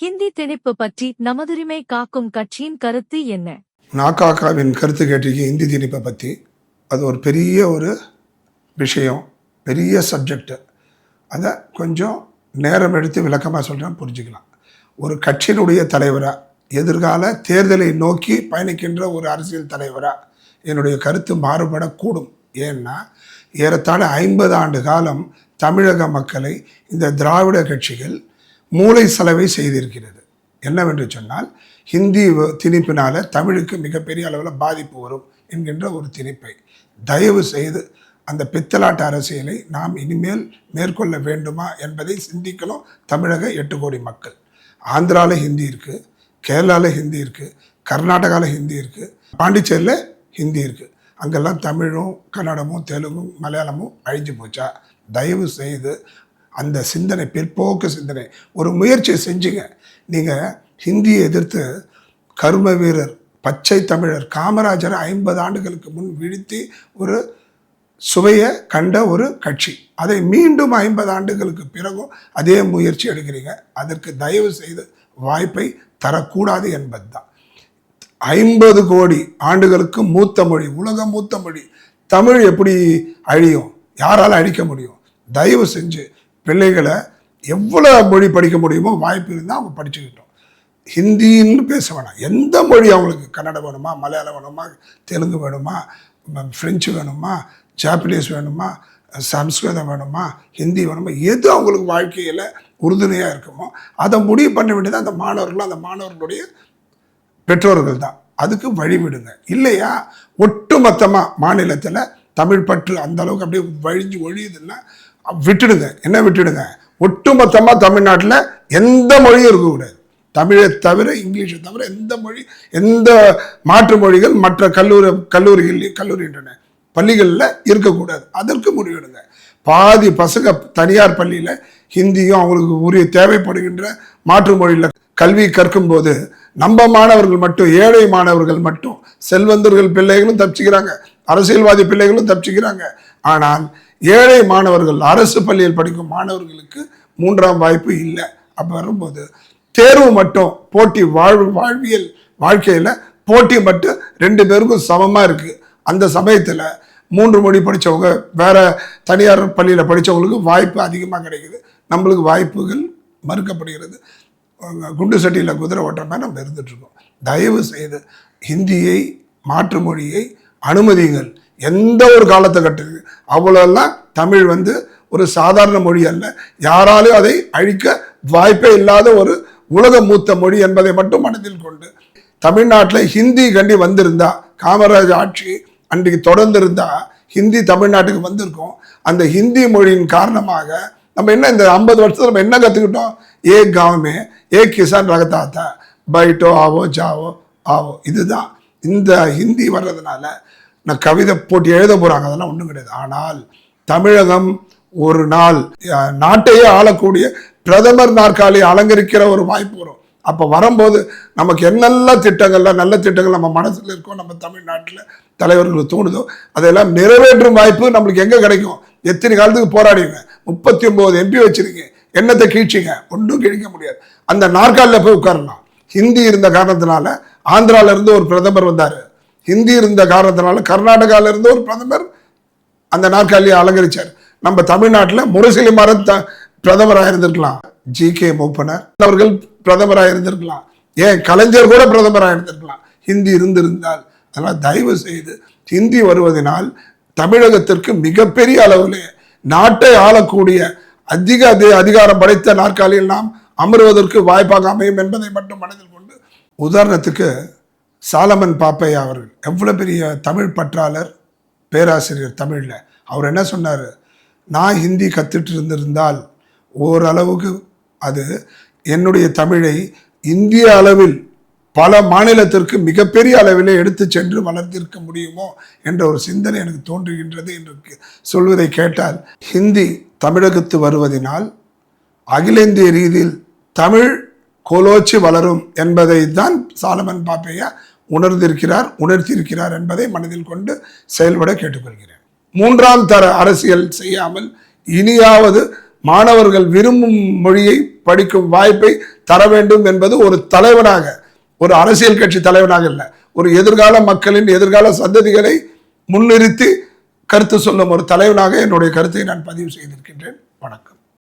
ஹிந்தி திணிப்பு பற்றி நமதுரிமை காக்கும் கட்சியின் கருத்து என்ன? நாகாக்காவின் கருத்து கேட்டீங்க இந்தி திணிப்பை பற்றி அது ஒரு பெரிய ஒரு விஷயம் பெரிய சப்ஜெக்டு அதை கொஞ்சம் நேரம் எடுத்து விளக்கமாக சொல்கிறேன் புரிஞ்சுக்கலாம். ஒரு கட்சியினுடைய தலைவராக எதிர்கால தேர்தலை நோக்கி பயணிக்கின்ற ஒரு அரசியல் தலைவராக என்னுடைய கருத்து மாறுபடக்கூடும். ஏன்னா ஏறத்தாழ ஐம்பது ஆண்டு காலம் தமிழக மக்களை இந்த திராவிட கட்சிகள் மூளை செலவை செய்திருக்கிறது. என்னவென்று சொன்னால் ஹிந்தி திணிப்பினால் திணிப்பினால தமிழுக்கு மிகப்பெரிய அளவில் பாதிப்பு வரும் என்கின்ற ஒரு திணிப்பை. தயவு செய்து அந்த பித்தலாட்ட அரசியலை நாம் இனிமேல் மேற்கொள்ள வேண்டுமா என்பதை சிந்திக்கணும் தமிழக எட்டு கோடி மக்கள். ஆந்திராவில் ஹிந்தி இருக்குது கேரளாவில் ஹிந்தி இருக்குது கர்நாடகாவில் ஹிந்தி இருக்குது பாண்டிச்சேரியில் ஹிந்தி இருக்குது அங்கெல்லாம் தமிழும் கன்னடமும் தெலுங்கும் மலையாளமும் அழிஞ்சு போச்சா? தயவு செய்து அந்த சிந்தனை பிற்போக்கு சிந்தனை. ஒரு முயற்சியை செஞ்சுங்க. நீங்கள் ஹிந்தியை எதிர்த்து கர்ம வீரர் பச்சை தமிழர் காமராஜர் ஐம்பது ஆண்டுகளுக்கு முன் வீழ்த்தி ஒரு சுவையை கண்ட ஒரு கட்சி. அதை மீண்டும் ஐம்பது ஆண்டுகளுக்கு பிறகும் அதே முயற்சி எடுக்கிறீங்க. அதற்கு தயவு செய்து வாய்ப்பை தரக்கூடாது என்பதுதான். ஐம்பது கோடி ஆண்டுகளுக்கு மூத்த மொழி உலக மூத்த மொழி. தமிழ் எப்படி அழியும்? யாரால் அழிக்க முடியும்? தயவு செஞ்சு பிள்ளைகளை எவ்வளோ மொழி படிக்க முடியுமோ வாய்ப்பு இருந்தால் அவங்க படிச்சுக்கிட்டோம். ஹிந்தின்னு பேச வேணாம். எந்த மொழி அவங்களுக்கு? கன்னடம் வேணுமா? மலையாளம் வேணுமா? தெலுங்கு வேணுமா? ஃப்ரெஞ்சு வேணுமா? ஜாப்பனீஸ் வேணுமா? சம்ஸ்கிருதம் வேணுமா? ஹிந்தி வேணுமா? எது அவங்களுக்கு வாழ்க்கையில் உறுதுணையாக இருக்குமோ அதை முடிவு பண்ண வேண்டியது அந்த மாணவர்கள் அந்த மாணவர்களுடைய பெற்றோர்கள் தான். அதுக்கு வழிவிடுங்க. இல்லையா? ஒட்டுமொத்தமாக மாநிலத்தில் தமிழ் பற்று அந்த அளவுக்கு அப்படியே வழிஞ்சு ஒழியுதுன்னா விட்டுடுங்க. என்ன விட்டுடுங்க? ஒட்டுமொத்தமாக தமிழ்நாட்டில் எந்த மொழியும் இருக்கக்கூடாது. தமிழை தவிர இங்கிலீஷை தவிர எந்த மொழி எந்த மாற்று மொழிகள் மற்ற கல்லூரி கல்லூரிகள் கல்லூரின்றன பள்ளிகளில் இருக்கக்கூடாது. அதற்கு முடிவெடுங்க. பாதி பசங்க தனியார் பள்ளியில் ஹிந்தியும் அவங்களுக்கு உரிய தேவைப்படுகின்ற மாற்று மொழியில் கல்வி கற்கும்போது நம்ம மாணவர்கள் மட்டும் ஏழை மாணவர்கள் மட்டும் செல்வந்தர்கள் பிள்ளைகளும் தப்பிச்சுக்கிறாங்க. அரசியல்வாதி பிள்ளைகளும் தப்பிச்சுக்கிறாங்க. ஆனால் ஏழை மாணவர்கள் அரசு பள்ளியில் படிக்கும் மாணவர்களுக்கு மூன்றாம் வாய்ப்பு இல்லை. அப்போ வரும்போது தேர்வு மட்டும் போட்டி வாழ் வாழ்வியல் வாழ்க்கையில் போட்டி மட்டும் ரெண்டு பேருக்கும் சமமாக இருக்குது அந்த சமயத்தில் மூன்று மொழி படித்தவங்க வேற தனியார் பள்ளியில் படித்தவங்களுக்கு வாய்ப்பு அதிகமாக கிடைக்குது. நம்மளுக்கு வாய்ப்புகள் மறுக்கப்படுகிறது. குண்டு சட்டியில் குதிரை ஓட்டுற மாதிரி நம்ம இருந்துகிட்ருக்கோம் தயவு செய்து ஹிந்தியை மாற்று மொழியை அனுமதிங்கள் எந்த ஒரு காலத்தை கட்டுது அவ்வளோலாம் தமிழ் வந்து ஒரு சாதாரண மொழி அல்ல. யாராலும் அதை அழிக்க வாய்ப்பே இல்லாத ஒரு உலக மூத்த மொழி என்பதை மட்டும் மனதில் கொண்டு தமிழ்நாட்டில் ஹிந்தி கண்டி வந்திருந்தா காமராஜ் ஆட்சி அன்றைக்கு தொடர்ந்துருந்தா ஹிந்தி தமிழ்நாட்டுக்கு வந்திருக்கும். அந்த ஹிந்தி மொழியின் காரணமாக நம்ம என்ன இந்த ஐம்பது வருஷத்தில் நம்ம என்ன கற்றுக்கிட்டோம் ஏ காவமே ஏ கிசான் ரகதாத்தா பைட்டோ ஆவோ ஜாவோ ஆவோ. இதுதான். இந்த ஹிந்தி வர்றதுனால நான் கவிதை போட்டு எழுத போகிறாங்க அதெல்லாம் ஒன்றும் கிடையாது. ஆனால் தமிழகம் ஒரு நாள் நாட்டையே ஆளக்கூடிய பிரதமர் நாற்காலியை அலங்கரிக்கிற ஒரு வாய்ப்பு வரும். அப்போ வரும்போது நமக்கு என்னெல்லாம் திட்டங்கள்லாம் நல்ல திட்டங்கள் நம்ம மனசில் இருக்கோ நம்ம தமிழ்நாட்டில் தலைவர்களுக்கு தோணுதோ அதெல்லாம் நிறைவேற்றும் வாய்ப்பு நம்மளுக்கு எங்கே கிடைக்கும்? எத்தனை காலத்துக்கு போராடிங்க முப்பத்தி ஒம்பது எம்பி வச்சிருக்கீங்க என்னத்தை கீழ்ச்சிங்க? ஒன்றும் கிழிக்க முடியாது. அந்த நாற்காலியில் போய் உட்காரலாம். ஹிந்தி இருந்த காரணத்தினால ஆந்திரால இருந்து ஒரு பிரதமர் வந்தார். ஹிந்தி இருந்த காரணத்தினால கர்நாடகாவில் இருந்து ஒரு பிரதமர் அந்த நாற்காலியை அலங்கரிச்சார். நம்ம தமிழ்நாட்டில் முரசிலி த பிரதமராக இருந்திருக்கலாம். ஜி கே மூப்பனர் அவர்கள் பிரதமராக இருந்திருக்கலாம். ஏன்? கலைஞர் கூட பிரதமராக இருந்திருக்கலாம். ஹிந்தி இருந்திருந்தால். அதனால் தயவு செய்து ஹிந்தி வருவதனால் தமிழகத்திற்கு மிகப்பெரிய அளவில் நாட்டை ஆளக்கூடிய அதிக அதி- அதிகாரம் படைத்த நாற்காலியில் நாம் அமருவதற்கு வாய்ப்பாக அமையும் என்பதை மட்டும் மனதில் கொண்டு உதாரணத்துக்கு சாலமன் பாப்பையா அவர்கள். எவ்வளோ பெரிய தமிழ் பற்றாளர் பேராசிரியர் தமிழில். அவர் என்ன சொன்னார்? நான் ஹிந்தி கற்றுட்டு இருந்திருந்தால் ஓரளவுக்கு அது என்னுடைய தமிழை இந்திய அளவில் பல மாநிலத்திற்கு மிகப்பெரிய அளவிலே எடுத்து சென்று வளர்த்திருக்க முடியுமோ என்ற ஒரு சிந்தனை எனக்கு தோன்றுகின்றது என்று கே- சொல்வதை கேட்டால் ஹிந்தி தமிழகத்து வருவதனால் அகில இந்திய ரீதியில் தமிழ் கோலோச்சி வளரும் என்பதை தான் சாலமன் பாப்பையா உணர்ந்திருக்கிறார் உணர்த்தியிருக்கிறார் என்பதை மனதில் கொண்டு செயல்பட கேட்டுக்கொள்கிறேன். மூன்றாம் தர அரசியல் செய்யாமல் இனியாவது மாணவர்கள் விரும்பும் மொழியை படிக்கும் வாய்ப்பை தர வேண்டும் என்பது ஒரு தலைவனாக ஒரு அரசியல் கட்சி தலைவனாக இல்லை ஒரு எதிர்கால மக்களின் எதிர்கால சந்ததிகளை முன்னிறுத்தி கருத்து சொல்லும் ஒரு தலைவனாக என்னுடைய கருத்தை நான் பதிவு செய்திருக்கின்றேன். வணக்கம்.